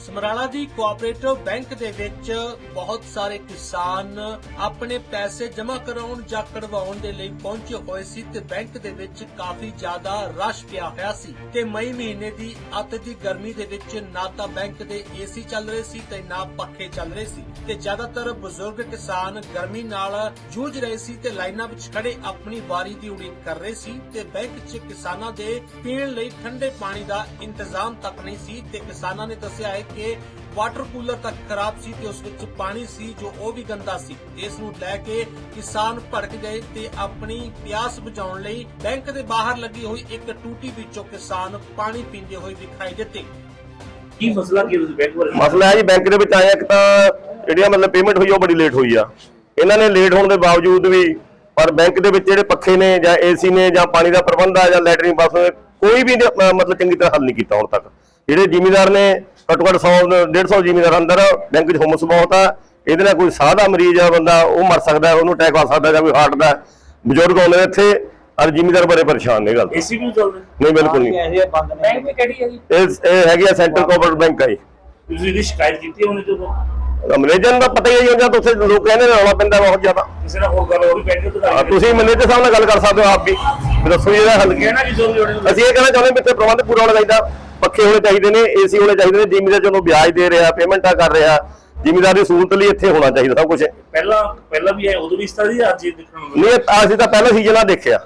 ਸਮਰਾਲਾ ਦੀ cooperative bank ਦੇ ਵਿੱਚ ਬਹੁਤ ਸਾਰੇ ਕਿਸਾਨ ਆਪਣੇ ਪੈਸੇ ਜਮ੍ਹਾਂ ਕਰਾਉਣ ਜਾਂ ਕਢਵਾਉਣ ਦੇ ਲਈ ਪਹੁੰਚੇ ਹੋਏ ਸੀ ਤੇ ਬੈਂਕ ਦੇ ਵਿੱਚ ਕਾਫੀ ਜ਼ਿਆਦਾ ਰਸ਼ ਪਿਆ ਹੋਇਆ ਸੀ ਤੇ ਮਈ ਮਹੀਨੇ ਦੀ ਅੱਤ ਦੀ ਗਰਮੀ ਦੇ ਵਿੱਚ ਨਾ ਤਾਂ ਬੈਂਕ ਦੇ ਏਸੀ ਚੱਲ ਰਹੇ ਸੀ ਤੇ ਨਾ ਪੱਖੇ ਚੱਲ ਰਹੇ ਸੀ ਤੇ ਜ਼ਿਆਦਾਤਰ ਬਜ਼ੁਰਗ ਕਿਸਾਨ ਗਰਮੀ ਨਾਲ ਜੂਝ ਰਹੇ ਸੀ ਤੇ ਲਾਈਨਾਂ ਵਿੱਚ ਖੜੇ ਆਪਣੀ ਵਾਰੀ ਦੀ ਉਡੀਕ ਕਰ ਰਹੇ ਸੀ ਤੇ ਬੈਂਕ 'ਚ ਕਿਸਾਨਾਂ ਦੇ ਪੀਣ ਲਈ ਠੰਡੇ ਪਾਣੀ ਦਾ ਇੰਤਜ਼ਾਮ ਤੱਕ ਨਹੀਂ ਸੀ ਤੇ ਕਿਸਾਨਾਂ ਨੇ ਦੱਸਿਆ ਹੈ ਕਿ ਵਾਟਰ ਕੂਲਰ ਤੱਕ ਖਰਾਬ ਸੀ ਤੇ ਉਸ ਵਿੱਚ ਪਾਣੀ ਸੀ ਜੋ ਉਹ ਵੀ ਗੰਦਾ ਸੀ। ਇਸ ਨੂੰ ਲੈ ਕੇ ਕਿਸਾਨ ਭੜਕ ਗਏ ਤੇ ਆਪਣੀ ਪਿਆਸ ਬੁਝਾਉਣ ਲਈ ਬੈਂਕ ਦੇ ਬਾਹਰ ਲੱਗੀ ਹੋਈ ਇੱਕ ਟੂਟੀ ਵਿੱਚੋਂ ਕਿਸਾਨ ਪਾਣੀ ਪੀਂਦੇ ਹੋਏ ਦਿਖਾਈ ਦਿੱਤੇ। ਕੀ ਮਸਲਾ ਕੀ ਤੁਸੀਂ ਬੈਂਕ ਬਾਰੇ ਮਸਲਾ ਹੈ ਜੀ ਬੈਂਕ ਦੇ ਵਿੱਚ ਆਇਆ ਇੱਕ ਤਾਂ ਜਿਹੜੀਆਂ ਮਤਲਬ ਪੇਮੈਂਟ ਹੋਈ ਆ, ਉਹ ਬੜੀ ਲੇਟ ਹੋਈ ਆ। ਇਹਨਾਂ ਨੇ ਲੇਟ ਹੋਣ ਦੇ ਬਾਵਜੂਦ ਵੀ ਪਰ ਬੈਂਕ ਦੇ ਵਿੱਚ ਜਿਹੜੇ ਪੱਖੇ ਨੇ ਜਾਂ ਏਸੀ ਨੇ ਜਾਂ ਪਾਣੀ ਦਾ ਪ੍ਰਬੰਧ ਆ ਜਾਂ ਲੈਟਰਿੰਗ ਬਾਥਰੂਮ ਕੋਈ ਵੀ ਮਤਲਬ ਚੰਗੀ ਤਰ੍ਹਾਂ ਹੱਲ ਨਹੀਂ ਕੀਤਾ ਹੁਣ ਤੱਕ। ਜਿਹੜੇ ਜ਼ਿਮੀਦਾਰ ਨੇ ਘੱਟੋ ਘੱਟ 100 150 ਜ਼ਿਮੀਦਾਰ ਅੰਦਰ ਬੈਂਕ 'ਚ ਹੁਮਸ ਬਹੁਤ ਆ। ਇਹਦੇ ਨਾਲ ਕੋਈ ਸਾਹ ਦਾ ਮਰੀਜ਼ ਆ ਬੰਦਾ ਉਹ ਮਰ ਸਕਦਾ ਉਹਨੂੰ ਅਟੈਕ ਆ ਸਕਦਾ ਜਾਂ ਕੋਈ ਹਾਰਟ ਦਾ ਬਜ਼ੁਰਗ ਆਉਂਦੇ ਨੇ ਇੱਥੇ ਔਰ ਜ਼ਿਮੀਦਾਰ ਬੜੇ ਪਰੇਸ਼ਾਨ ਨੇ ਗੱਲ ਤੋਂ। ਏਸੀ ਵੀ ਨਹੀਂ ਚੱਲਦੇ? ਨਹੀਂ ਬਿਲਕੁਲ ਨਹੀਂ। ਬੈਂਕ ਵੀ ਕਿਹੜੀ ਹੈ ਜੀ ਇਹ ਇਹ ਹੈਗੀ ਆ ਸੈਂਟਰਲ ਕੋਆਪਰੇਟਿਵ ਬੈਂਕ ਆ ਜੀ ਤੁਸੀਂ ਇਹਦੀ ਸ਼ਿਕਾਇਤ ਕੀਤੀ ਹੋਣੀ ਜਦੋਂ? ਮੈਨੇਜਰ ਦਾ ਪਤਾ ਹੀ ਹੈ ਜੀ ਉਹਨਾਂ ਤੋਂ ਉੱਥੇ ਲੋਕ ਕਹਿੰਦੇ ਨੇ ਰੌਲਾ ਪੈਂਦਾ ਬਹੁਤ ਜ਼ਿਆਦਾ। ਕਿਸੇ ਨਾਲ ਹੋਰ ਗੱਲ ਹੋ ਰਹੀ ਬੈਂਕ ਦੇ ਹਾਂ, ਤੁਸੀਂ ਮੈਨੇਜਰ ਸਾਹਿਬ ਨਾਲ ਗੱਲ ਕਰ ਸਕਦੇ ਹੋ ਆਪ ਵੀ। ਦੱਸੋ ਜੀ ਇਹਦਾ ਹੱਲ ਕੀ ਹੈ? ਜ਼ਰੂਰੀ ਹੋਣੀ? ਅਸੀਂ ਇਹ ਕਹਿਣਾ ਚਾਹੁੰਦੇ ਵੀ ਇੱਥੇ ਪ੍ਰਬੰਧ ਪੂਰਾ ਹੋਣਾ ਚਾਹੀਦਾ। ਪੱਖੇ ਹੋਣੇ ਚਾਹੀਦੇ ਨੇ ਏਸੀ ਹੋਣੇ ਚਾਹੀਦੇ ਨੇ ਜ਼ਿਮੀਦਾਰ ਜਦੋਂ ਵਿਆਜ ਦੇ ਰਿਹਾ ਪੇਮੈਂਟਾਂ ਕਰ ਰਿਹਾ ਜ਼ਿਮੀਦਾਰ ਦੀ ਸਹੂਲਤ ਲਈ ਇੱਥੇ ਹੋਣਾ ਚਾਹੀਦਾ ਸਭ ਕੁਝ ਪਹਿਲਾਂ ਪਹਿਲਾਂ ਵੀ ਹੈ ਉਦੋਂ ਵੀ ਇਸ ਤਰ੍ਹਾਂ ਦੀ ਅੱਜ ਇਹ ਦੇਖਣ ਨੂੰ ਮਿਲਿਆ। ਨਹੀਂ ਇਹ ਅਸੀਂ ਤਾਂ ਪਹਿਲਾ ਸੀਜ਼ਨ ਆ ਦੇਖਿਆ।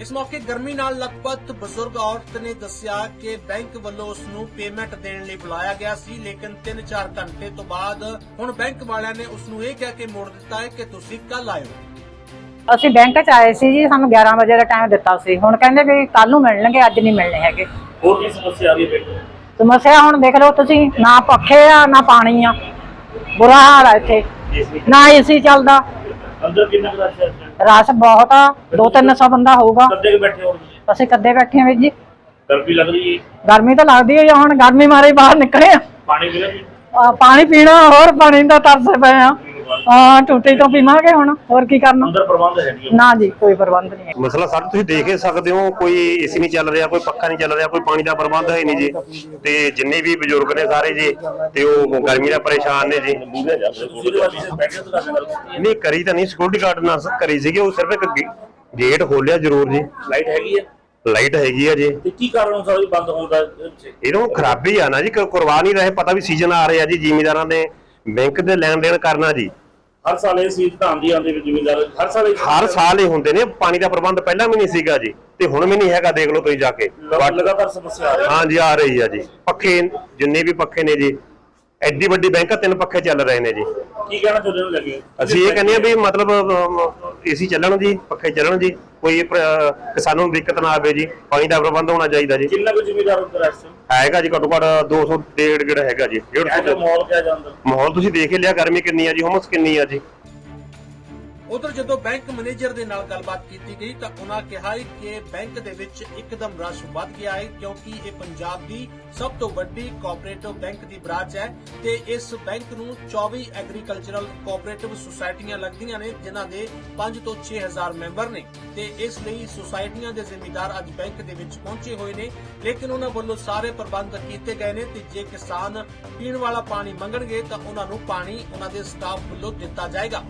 ਇਸ ਮੌਕੇ ਗਰਮੀ ਨਾਲ ਲਖਪਤ ਬਜ਼ੁਰਗ ਔਰਤ ਨੇ ਦੱਸਿਆ ਕਿ ਬੈਂਕ ਵੱਲੋਂ ਉਸ ਨੂੰ ਪੇਮੈਂਟ ਦੇਣ ਲਈ ਬੁਲਾਇਆ ਗਿਆ ਸੀ ਲੇਕਿਨ 3-4 ਘੰਟੇ ਤੋਂ ਬਾਅਦ ਹੁਣ ਬੈਂਕ ਵਾਲਿਆਂ ਨੇ ਉਸ ਨੂੰ ਇਹ ਕਹਿ ਕੇ ਮੋੜ ਦਿੱਤਾ ਹੈ ਕਿ ਤੁਸੀਂ ਕੱਲ ਆਇਓ ਅਸੀਂ ਬੈਂਕ 'ਚ ਆਏ ਸੀ ਜੀ ਸਾਨੂੰ 11 ਵਜੇ ਦਾ ਟਾਈਮ ਦਿੱਤਾ ਸੀ। ਹੁਣ ਕਹਿੰਦੇ ਵੀ ਕੱਲ ਨੂੰ ਮਿਲਣਗੇ ਅੱਜ ਨਹੀਂ ਮਿਲਣੇ ਹੈਗੇ। ਹੋਰ ਕੀ ਸਮੱਸਿਆ ਆ ਰਹੀ ਹੈ ਨੂੰ ਸਮੱਸਿਆ ਹੁਣ ਦੇਖ ਲਓ ਤੁਸੀਂ ਨਾ ਪੱਖੇ ਆ ਨਾ ਪਾਣੀ ਆ। ਬੁਰਾ ਹਾਲ ਆ ਇੱਥੇ। ਏਸੀ ਨਾ ਏਸੀ ਚੱਲਦਾ। ਅੰਦਰ ਕਿੰਨਾ ਕੁ ਰਸ਼ ਹੈ ਰਸ ਬਹੁਤ ਆ ਦੋ ਤਿੰਨ ਸੌ ਬੰਦਾ ਹੋਊਗਾ। ਕੱਦੇ ਕੇ ਬੈਠੇ ਹੋ ਤੁਸੀਂ ਅਸੀਂ ਕੱਦੇ ਬੈਠੇ ਆ ਵੀਰ ਜੀ? ਗਰਮੀ ਲੱਗ ਰਹੀ ਹੈ। ਗਰਮੀ ਤਾਂ ਲੱਗਦੀ ਹੈ ਹੁਣ ਗਰਮੀ ਮਾਰੇ ਬਾਹਰ ਨਿਕਲੇ ਆ। ਪਾਣੀ ਮਿਲਿਆ ਆ, ਪਾਣੀ ਪੀਣਾ ਹੋਰ ਪਾਣੀ ਦਾ ਤਰਸ ਪਏ ਆ ਹਾਂ ਟੂਟੀ ਤੋਂ ਪੀਵਾਂਗੇ ਹੁਣ ਹੋਰ ਕੀ ਕਰਨਾ? ਅੰਦਰ ਪ੍ਰਬੰਧ ਹੈ ਨਹੀਂ। ਨਾ ਜੀ ਕੋਈ ਪ੍ਰਬੰਧ ਨਹੀਂ ਹੈ। ਮਸਲਾ ਸਰ ਤੁਸੀਂ ਦੇਖ ਹੀ ਸਕਦੇ ਹੋ ਕੋਈ ਏਸੀ ਨਹੀਂ ਚੱਲ ਰਿਹਾ ਕੋਈ ਪੱਖਾ ਨਹੀਂ ਚੱਲ ਰਿਹਾ ਕੋਈ ਪਾਣੀ ਦਾ ਪ੍ਰਬੰਧ ਹੈ ਨਹੀਂ ਜੀ। ਤੇ ਜਿੰਨੇ ਵੀ ਬਜ਼ੁਰਗ ਨੇ ਸਾਰੇ ਜੀ ਤੇ ਉਹ ਗਰਮੀ ਦਾ ਪਰੇਸ਼ਾਨ ਨੇ ਜੀ। ਨਹੀਂ ਕਰੀ ਤਾਂ ਨਹੀਂ ਸਿਕਿਉਰਿਟੀ ਗਾਰਡ ਨਾਲ ਕਰੀ ਸੀਗੀ ਉਹ ਸਿਰਫ ਇੱਕ ਗੇਟ ਖੋਲਿਆ ਜ਼ਰੂਰ ਜੀ। ਲਾਈਟ ਹੈਗੀ ਹੈ? ਲਾਈਟ ਹੈਗੀ ਆ ਜੀ। ਤੇ ਕੀ ਕਾਰਨ ਵੀ ਬੰਦ ਹੋਣ ਦਾ? ਇਹਨੂੰ ਖਰਾਬੀ ਆ ਨਾ ਜੀ ਕ- ਕਰਵਾ ਨਹੀਂ ਰਹੇ ਪਤਾ ਵੀ ਸੀਜ਼ਨ ਆ ਰਿਹਾ ਜੀ ਜ਼ਿਮੀਦਾਰਾਂ ਨੇ। ਬੈਂਕ ਦੇ ਲੈਣ ਦੇਣ ਕਰਨਾ ਜੀ। ਹਰ ਸਾਲ ਇਹ ਸੀਟ ਤਾਂ ਆਉਂਦੀ ਆਉਂਦੀ ਵੀ ਜ਼ਿਮੀਂਦਾਰ ਹਰ ਸਾਲ ਇਹ ਹਰ ਸਾਲ ਹੀ ਹੁੰਦੇ ਨੇ ਪਾਣੀ ਦਾ ਪ੍ਰਬੰਧ ਪਹਿਲਾਂ ਵੀ ਨਹੀਂ ਸੀਗਾ ਜੀ ਤੇ ਹੁਣ ਵੀ ਨਹੀਂ ਹੈਗਾ ਦੇਖ ਲਓ ਤੁਸੀਂ ਜਾ ਕੇ। ਲਗਾ- ਲਗਾਤਾਰ ਸਮੱਸਿਆ ਆ ਰਹੀ ਹੈ। ਹਾਂ ਜੀ ਆ ਰਹੀ ਆ ਜੀ। ਪੱਖੇ ਜਿੰਨੇ ਵੀ ਪੱਖੇ ਨੇ ਜੀ ਐਡੀ ਵੱਡੀ ਬੈਂਕ ਆ ਤਿੰਨ ਪੱਖੇ ਚੱਲ ਰਹੇ ਨੇ ਜੀ। ਕੀ ਕਹਿਣਾ ਚਾਹੁੰਦੇ ਹੋ ਲੱਗੇ ਅਸੀਂ ਇਹ ਕਹਿੰਦੇ ਆ ਵੀ ਮਤਲਬ ਏਸੀ ਚੱਲਣ ਜੀ ਪੱਖੇ ਚੱਲਣ ਜੀ ਕੋਈ ਪ੍ਰ- ਕਿਸਾਨਾਂ ਨੂੰ ਦਿੱਕਤ ਨਾ ਆਵੇ ਜੀ ਪਾਣੀ ਦਾ ਪ੍ਰਬੰਧ ਹੋਣਾ ਚਾਹੀਦਾ ਜੀ। ਕਿੰਨਾ ਕੁ ਜ਼ਿਮੀਂਦਾਰ ਅੰਦਰ ਐਸ ਹੈਗਾ ਜੀ ਘੱਟੋ ਘੱਟ 200 ਡੇਢ ਗੇੜ ਹੈਗਾ ਜੀ। 150 ਐਸੇ ਮਾਹੌਲ ਕਿਹਾ ਜਾਂਦਾ। ਮਾਹੌਲ ਤੁਸੀਂ ਦੇਖ ਹੀ ਲਿਆ ਗਰਮੀ ਕਿੰਨੀ ਆ ਜੀ ਹਮਸ ਕਿੰਨੀ ਆ ਜੀ। ਉਧਰ ਜਦੋਂ ਬੈਂਕ ਮੈਨੇਜਰ ਦੇ ਨਾਲ ਗੱਲਬਾਤ ਕੀਤੀ ਗਈ ਤਾਂ ਉਹਨਾਂ ਕਿਹਾ ਕਿ ਬੈਂਕ ਦੇ ਵਿੱਚ ਇੱਕਦਮ ਰਸ਼ ਵੱਧ ਗਿਆ ਹੈ ਕਿਉਂਕਿ ਇਹ ਪੰਜਾਬ ਦੀ ਸਭ ਤੋਂ ਵੱਡੀ ਕੋਆਪਰੇਟਿਵ ਬੈਂਕ ਦੀ ਬ੍ਰਾਂਚ ਹੈ ਤੇ ਇਸ ਬੈਂਕ ਨੂੰ 24 ਐਗਰੀਕਲਚਰਲ ਕੋਆਪਰੇਟਿਵ ਸੁਸਾਇਟੀਆਂ ਲੱਗਦੀਆਂ ਨੇ, ਜਿਨ੍ਹਾਂ ਦੇ 5 ਤੋਂ 6000 ਮੈਂਬਰ ਨੇ ਤੇ ਇਸ ਲਈ ਸੁਸਾਇਟੀਆਂ ਦੇ ਜ਼ਿੰਮੇਦਾਰ ਅੱਜ ਬੈਂਕ ਦੇ ਵਿੱਚ ਪਹੁੰਚੇ ਹੋਏ ਨੇ। ਲੇਕਿਨ ਉਹਨਾਂ ਵੱਲੋਂ ਸਾਰੇ ਪ੍ਰਬੰਧ ਕੀਤੇ ਗਏ ਨੇ ਤੇ ਜੇ ਕਿਸਾਨ ਪੀਣ ਵਾਲਾ ਪਾਣੀ ਮੰਗਣਗੇ ਤਾਂ ਉਹਨਾਂ ਨੂੰ ਪਾਣੀ ਉਹਨਾਂ ਦੇ ਸਟਾਫ ਵੱਲੋਂ ਦਿੱਤਾ ਜਾਏਗਾ।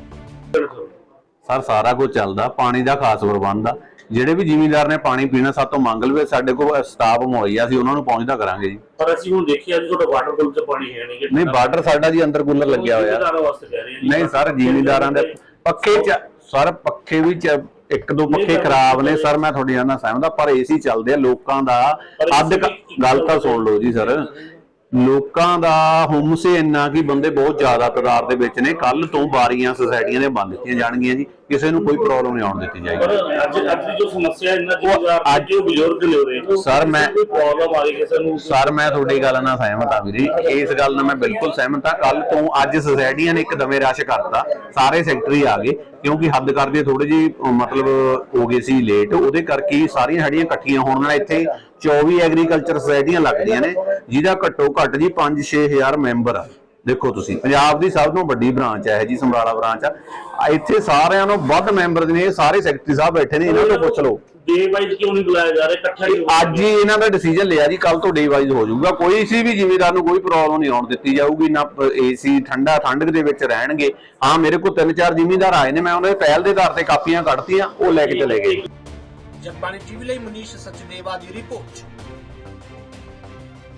ਸਰ ਸਾਰਾ ਕੁਝ ਚੱਲਦਾ ਪਾਣੀ ਦਾ ਖਾਸ ਪ੍ਰਬੰਧ ਆ। ਜਿਹੜੇ ਵੀ ਜ਼ਿਮੀਂਦਾਰ ਨੇ ਪਾਣੀ ਪੀਣਾ ਸਾਡੇ ਤੋਂ ਮੰਗ ਲਵੇ ਸਾਡੇ ਕੋਲ ਸਟਾਫ ਮੁਹੱਈਆ ਸੀ ਉਹਨਾਂ ਨੂੰ ਪਹੁੰਚਦਾ ਕਰਾਂਗੇ ਜੀ। ਪਰ ਅਸੀਂ ਹੁਣ ਦੇਖਿਆ ਜੀ ਤੁਹਾਡਾ ਵਾਟਰ ਕੂਲਰ ਚ ਪਾਣੀ ਹੈ ਨਹੀਂ ਨਹੀਂ ਬਾਰਡਰ ਸਾਡਾ ਜੀ ਅੰਦਰ ਕੂਲਰ ਲੱਗਿਆ ਹੋਇਆ। ਜ਼ਿਮੀਂਦਾਰਾਂ ਵਾਸਤੇ ਕਹਿ ਰਹੇ ਹਾਂ ਜੀ। ਨਹੀਂ ਸਰ ਜ਼ਿਮੀਂਦਾਰਾਂ ਦੇ ਪੱਖੇ ਚ ਸਰ ਪੱਖੇ ਵੀ ਚ ਇੱਕ ਦੋ ਪੱਖੇ ਖਰਾਬ ਨੇ ਸਰ ਮੈਂ ਤੁਹਾਡੀ ਨਾਲ ਸਹਿਮਤ ਆ ਪਰ ਏਸੀ ਚੱਲਦੇ ਆ ਲੋਕਾਂ ਦਾ। ਅੱਧ ਕ- ਗੱਲ ਤਾਂ ਸੁਣ ਲਓ ਜੀ ਸਰ। ਲੋਕਾਂ ਦਾ ਹੁਮਸੇ ਇੰਨਾ ਕਿ ਬੰਦੇ ਬਹੁਤ ਜ਼ਿਆਦਾ ਤਾਦਾਦ ਦੇ ਵਿੱਚ ਨੇ। ਕੱਲ ਤੋਂ ਬਾਰੀਆਂ ਸੁਸਾਇਟੀਆਂ ਨੇ ਬੰਦ ਕੀਤੀਆਂ ਜਾਣਗੀਆਂ ਜੀ। ਕਿਸੇ ਨੂੰ ਕੋਈ ਪ੍ਰੋਬਲਮ ਨਹੀਂ ਆਉਣ ਦਿੱਤੀ ਜਾਏਗੀ। ਅੱਜ ਅੱਜ ਦੀ ਜੋ ਸਮੱਸਿਆ ਇੰਨਾ ਜ਼ਿਮੀਂਦਾਰ ਅੱਜ ਉਹ ਬਜ਼ੁਰਗ ਨੇ ਉਹਦੇ ਸਰ, ਮੈਂ- ਕੋਈ ਪ੍ਰੋਬਲਮ ਆ ਗਈ ਕਿਸੇ ਨੂੰ? ਸਰ ਮੈਂ ਤੁਹਾਡੀ ਗੱਲ ਨਾਲ ਸਹਿਮਤ ਹਾਂ ਵੀਰੇ। ਇਸ ਗੱਲ ਨਾਲ ਮੈਂ ਬਿਲਕੁਲ ਸਹਿਮਤ ਹਾਂ। ਕੱਲ ਤੋਂ ਅੱਜ ਸੁਸਾਇਟੀਆਂ ਨੇ ਇੱਕਦਮੇ ਰਸ਼ ਕਰਤਾ। ਸਾਰੇ ਸੈਕਟਰੀ ਆ ਗਏ। ਕਿਉਂਕਿ ਹੱਦ ਕਰਦੇ ਥੋੜੀ ਜੀ ਮਤਲਬ ਹੋ ਗਏ ਸੀ ਲੇਟ ਉਹਦੇ ਕਰਕੇ ਸਾਰੀਆਂ ਸਾਡੀਆਂ ਇਕੱਠੀਆਂ ਹੋਣ ਨਾਲ ਇੱਥੇ 24 ਐਗਰੀਕਲਚਰ ਸੁਸਾਇਟੀਆਂ ਲੱਗਦੀਆਂ ਨੇ। ਜਿਹਦਾ ਘੱਟੋ ਘੱਟ ਜੀ 5-6000 ਮੈਂਬਰ ਆ। ਦੇਖੋ ਤੁਸੀਂ ਪੰਜਾਬ ਦੀ ਸਭ ਤੋਂ ਵੱਡੀ ਬ੍ਰਾਂਚ ਹੈ ਜੀ ਸਮਰਾਲਾ ਬ੍ਰਾਂਚ ਆ। ਇੱਥੇ ਸਾਰਿਆਂ ਨੂੰ ਵੱਧ ਮੈਂਬਰ ਨੇ ਇਹ ਸਾਰੇ ਸੈਕਟਰੀ ਸਾਹਿਬ ਬੈਠੇ ਨੇ ਇਹਨਾਂ ਤੋਂ ਪੁੱਛ ਲਓ। ਡੇ ਵਾਈਜ਼ ਕਿਉਂ ਨਹੀਂ ਬੁਲਾਇਆ ਜਾ ਰਿਹਾ? ਇਕੱਠਾ ਹੀ ਅੱਜ ਹੀ ਇਹਨਾਂ ਦਾ ਡਿਸੀਜਨ ਲਿਆ ਜੀ ਕੱਲ ਤੋਂ ਡੇ ਵਾਈਜ਼ ਹੋ ਜਾਊਗਾ। ਕੋਈ ਸੀ ਵੀ ਜ਼ਿਮੀਦਾਰ ਨੂੰ ਕੋਈ ਪ੍ਰੋਬਲਮ ਨਹੀਂ ਆਉਣ ਦਿੱਤੀ ਜਾਊਗੀ ਨਾ ਏਸੀ ਠੰਡਾ ਠੰਡਕ ਦੇ ਵਿੱਚ ਰਹਿਣਗੇ। ਹਾਂ ਮੇਰੇ ਕੋਲ ਤਿੰਨ ਚਾਰ ਜ਼ਿਮੀਦਾਰ ਆਏ ਨੇ ਮੈਂ ਉਹਨਾਂ ਦੇ ਪਹਿਲ ਦੇ ਆਧਾਰ ਤੇ ਕਾਪੀਆਂ ਕੱਢਤੀਆਂ ਉਹ ਲੈ ਕੇ ਚਲੇ ਗਏ। ਜਗਬਾਣੀ ਟੀਵੀ ਲਈ ਮਨੀਸ਼ ਸਚਦੇਵਾ ਦੀ ਰਿਪੋਰਟ।